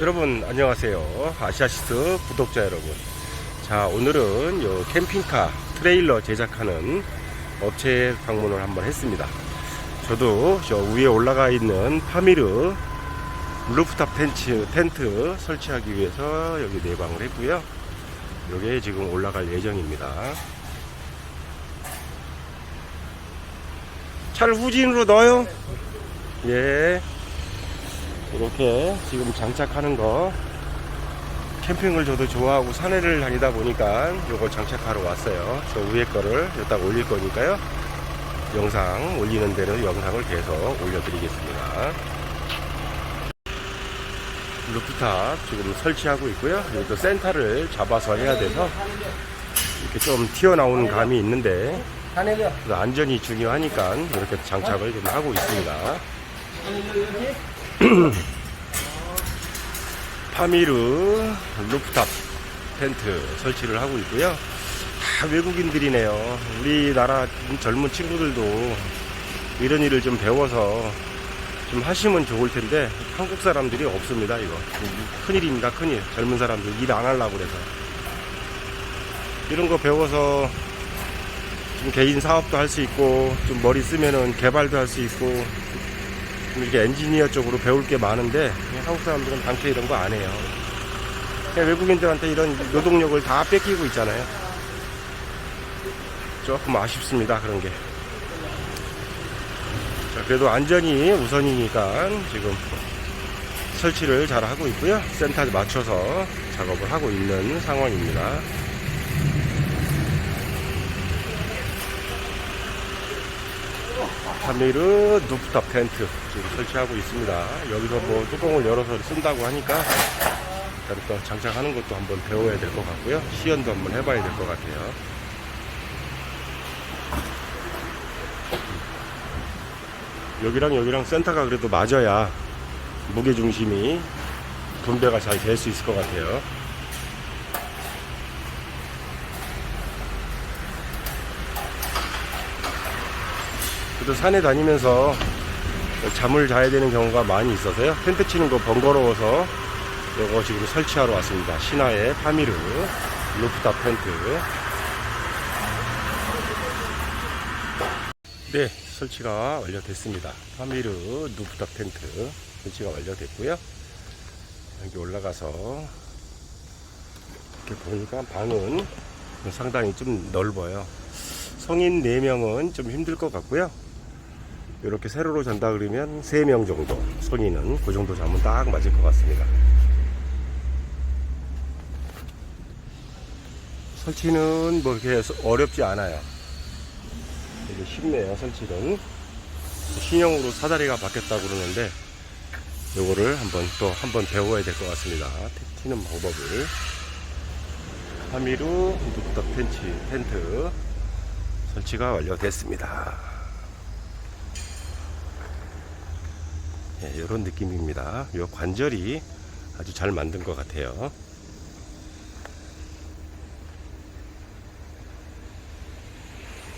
여러분 안녕하세요. 아시아시스 구독자 여러분. 자 오늘은 요 캠핑카 트레일러 제작하는 업체에 방문을 한번 했습니다. 저도 저 위에 올라가 있는 파미르 루프탑 텐트, 텐트 설치하기 위해서 여기 내방을 했고요. 여기에 지금 올라갈 예정입니다. 차를 후진으로 넣어요? 예 이렇게 지금 장착하는 거. 캠핑을 저도 좋아하고 산에를 다니다 보니까 요거 장착하러 왔어요. 저 위에 거를 여기다 올릴 거니까요. 영상 올리는 데는 영상을 계속 올려드리겠습니다. 루프탑 지금 설치하고 있고요. 여기도 센터를 잡아서 해야 돼서 이렇게 좀 튀어나오는 감이 있는데 안전이 중요하니까 이렇게 장착을 좀 하고 있습니다 파미르 루프탑 텐트 설치를 하고 있고요. 다 외국인들이네요. 우리나라 젊은 친구들도 이런 일을 좀 배워서 좀 하시면 좋을 텐데 한국 사람들이 없습니다. 이거 큰일입니다. 큰일. 젊은 사람들 일 안 하려고 그래서 이런 거 배워서 좀 개인 사업도 할 수 있고 좀 머리 쓰면은 개발도 할 수 있고 이렇게 엔지니어 쪽으로 배울 게 많은데 한국 사람들은 당최 이런 거 안 해요. 외국인들한테 이런 노동력을 다 뺏기고 있잖아요. 조금 아쉽습니다. 그런 게. 자, 그래도 안전이 우선이니까 지금 설치를 잘 하고 있고요. 센터 맞춰서 작업을 하고 있는 상황입니다. 파미르 루프탑 텐트 지금 설치하고 있습니다. 여기서 뭐 뚜껑을 열어서 쓴다고 하니까 일단 또 장착하는 것도 한번 배워야 될 것 같고요. 시연도 한번 해봐야 될 것 같아요. 여기랑 여기랑 센터가 그래도 맞아야 무게 중심이 분배가 잘 될 수 있을 것 같아요. 그래도 산에 다니면서 잠을 자야 되는 경우가 많이 있어서요. 텐트 치는 거 번거로워서 요거 지금 설치하러 왔습니다. 신화의 파미르 루프탑 텐트. 네, 설치가 완료됐습니다. 파미르 루프탑 텐트 설치가 완료됐고요. 여기 올라가서 이렇게 보니까 방은 상당히 좀 넓어요. 성인 4명은 좀 힘들 것 같고요. 이렇게 세로로 잔다 그러면 3명 정도 성인은 그 정도 자면 딱 맞을 것 같습니다. 설치는 뭐 이렇게 어렵지 않아요. 되게 쉽네요, 설치는. 신형으로 사다리가 바뀌었다고 그러는데 요거를 한번 또 한번 배워야 될 것 같습니다. 튀는 방법을. 파미루 루프탑 텐치, 텐트 설치가 완료됐습니다. 이런 느낌입니다. 이 관절이 아주 잘 만든 것 같아요.